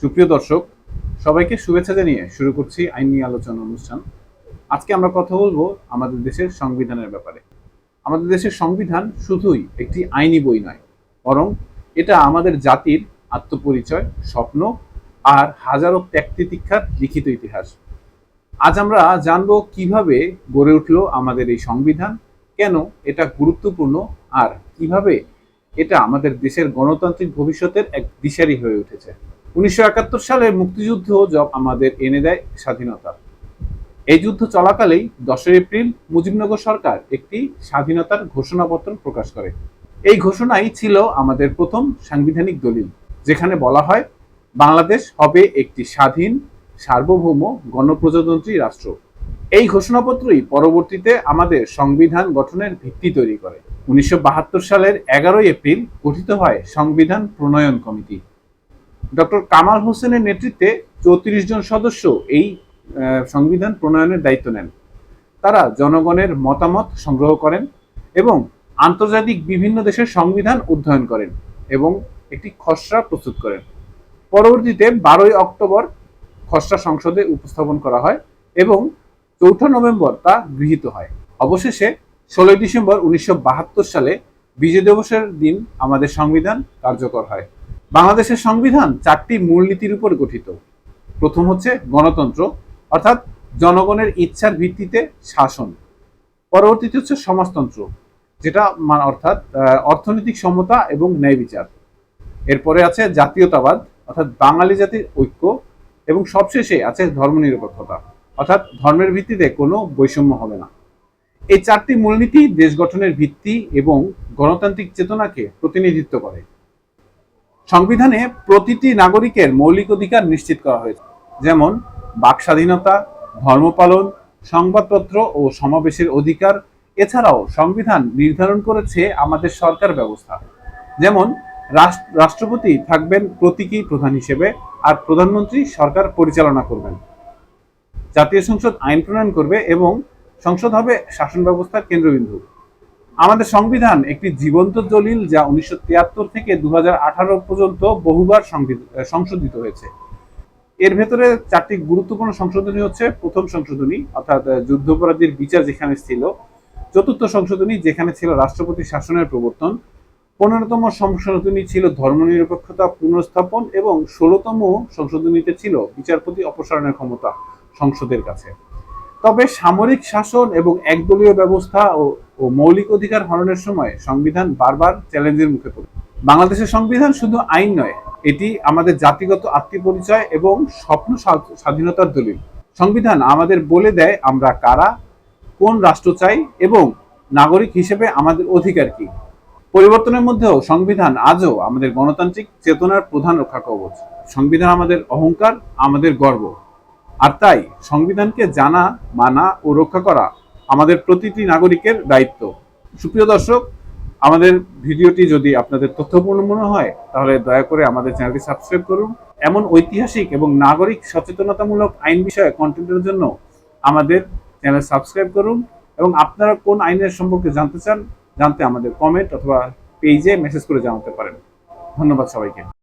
সুপ্রিয় দর্শক, সবাইকে শুভেচ্ছা জানিয়ে শুরু করছি আইন নিয়ে আলোচনা অনুষ্ঠান। আজকে আমরা কথা বলব আমাদের দেশের সংবিধানের ব্যাপারে। আমাদের দেশের সংবিধান শুধুই একটি আইনি বই নয়, বরং এটা আমাদের জাতির আত্মপরিচয়, স্বপ্ন আর হাজারো ত্যাগ তিতিক্ষার লিখিত ইতিহাস। আজ আমরা জানব কীভাবে গড়ে উঠল আমাদের এই সংবিধান, কেন এটা গুরুত্বপূর্ণ আর কীভাবে এটা আমাদের দেশের গণতান্ত্রিক ভবিষ্যতের এক দিশারি হয়ে উঠেছে। উনিশশো একাত্তর মুক্তিযুদ্ধ জব আমাদের এনে দেয় স্বাধীনতা। এই যুদ্ধ চলাকালেই দশই এপ্রিল মুজিবনগর সরকার একটি স্বাধীনতার ঘোষণাপত্র প্রকাশ করে। এই ঘোষণাই ছিল আমাদের প্রথম সাংবিধানিক দলিল, যেখানে বলা হয়, বাংলাদেশ হবে একটি স্বাধীন, সার্বভৌম গণপ্রজাতন্ত্রী রাষ্ট্র। এই ঘোষণাপত্রই পরবর্তীতে আমাদের সংবিধান গঠনের ভিত্তি তৈরি করে। উনিশশো বাহাত্তর সালের এগারোই এপ্রিল গঠিত হয় সংবিধান প্রণয়ন কমিটি। ডক্টর কামাল হোসেনের নেতৃত্বে চৌত্রিশ জন সদস্য এই সংবিধান প্রণয়নের দায়িত্ব নেন। তারা জনগণের মতামত সংগ্রহ করেন এবং আন্তর্জাতিক বিভিন্ন দেশের সংবিধান অধ্যয়ন করেন এবং একটি খসড়া প্রস্তুত করেন। পরবর্তীতে বারোই অক্টোবর খসড়া সংসদে উপস্থাপন করা হয় এবং চৌঠা নভেম্বর তা গৃহীত হয়। অবশেষে ষোলোই ডিসেম্বর উনিশশো বাহাত্তর সালে বিজয় দিবসের দিন আমাদের সংবিধান কার্যকর হয়। বাংলাদেশের সংবিধান চারটি মূলনীতির উপর গঠিত। প্রথম হচ্ছে গণতন্ত্র, অর্থাৎ জনগণের ইচ্ছার ভিত্তিতে শাসন। পরবর্তীতে হচ্ছে সমাজতন্ত্র, যেটা অর্থাৎ অর্থনৈতিক সমতা এবং ন্যায় বিচার। এরপরে আছে জাতীয়তাবাদ, অর্থাৎ বাঙালি জাতির ঐক্য, এবং সবশেষে আছে ধর্মনিরপেক্ষতা, অর্থাৎ ধর্মের ভিত্তিতে কোনো বৈষম্য হবে না। এই চারটি মূলনীতি দেশ গঠনের ভিত্তি এবং গণতান্ত্রিক চেতনাকে প্রতিনিধিত্ব করে। সংবিধানে প্রতিটি নাগরিকের মৌলিক অধিকার নিশ্চিত করা হয়েছে। যেমন, বাক স্বাধীনতা ধর্মপালন সংবাদপত্র ও সমাবেশের অধিকার। এছাড়াও সংবিধান নির্ধারণ করেছে আমাদের সরকার ব্যবস্থা। যেমন রাষ্ট্র- রাষ্ট্রপতি থাকবেন প্রতীকী প্রধান হিসেবে আর প্রধানমন্ত্রী সরকার পরিচালনা করবেন। জাতীয় সংসদ আইন প্রণয়ন করবে এবং সংসদ হবে শাসন ব্যবস্থার কেন্দ্রবিন্দু। আমাদের সংবিধান একটি জীবন্ত দলিল যা উনিশশো তিয়াত্তর থেকে দুহাজার আঠারো পর্যন্ত বহুবার সংশোধিত হয়েছে। এর ভেতরে চারটি গুরুত্বপূর্ণ সংশোধনী হচ্ছে, প্রথম সংশোধনী, অর্থাৎ যুদ্ধাপরাধীর বিচার যেখানে ছিল, চতুর্থ সংশোধনী যেখানে ছিল রাষ্ট্রপতি শাসনের প্রবর্তন, পনেরোতম সংশোধনী ছিল ধর্মনিরপেক্ষতা পুনর্স্থাপন এবং ষোলোতম সংশোধনীতে ছিল বিচারপতি অপসারণের ক্ষমতা সংসদের কাছে। তবে সামরিক শাসন এবং একদলীয় ব্যবস্থা ও ও মৌলিক অধিকার হরণের সময় সংবিধান বারবার চ্যালেঞ্জের মুখে পড়ে। বাংলাদেশের সংবিধান শুধু আইন নয়, এটি আমাদের জাতিগত আত্মপরিচয় এবং স্বপ্ন স্বা- স্বাধীনতার দলিল। সংবিধান আমাদের বলে দেয় আমরা কারা, কোন রাষ্ট্র চাই এবং নাগরিক হিসেবে আমাদের অধিকার কি। পরিবর্তনের মধ্যেও সংবিধান আজও আমাদের গণতান্ত্রিক চেতনার প্রধান রক্ষা কবচ সংবিধান আমাদের অহংকার, আমাদের গর্ব। আর তাই সংবিধানকে জানা, মানা ও রক্ষা করা আমাদের প্রতিটি নাগরিকের দায়িত্ব। সুপ্রিয় দর্শক, আমাদের ভিডিওটি যদি আপনাদের তথ্যপূর্ণ মনে হয়, তাহলে দয়া করে আমাদের চ্যানেলটি সাবস্ক্রাইব করুন। এমন ঐতিহাসিক এবং নাগরিক সচেতনতামূলক আইন বিষয়ে কন্টেন্টের জন্য আমাদের চ্যানেল সাবস্ক্রাইব করুন এবং আপনারা কোন আইনের সম্পর্কে জানতে চান, জানতে আমাদের কমেন্ট অথবা পেজে মেসেজ করে জানাতে পারেন। ধন্যবাদ সবাইকে।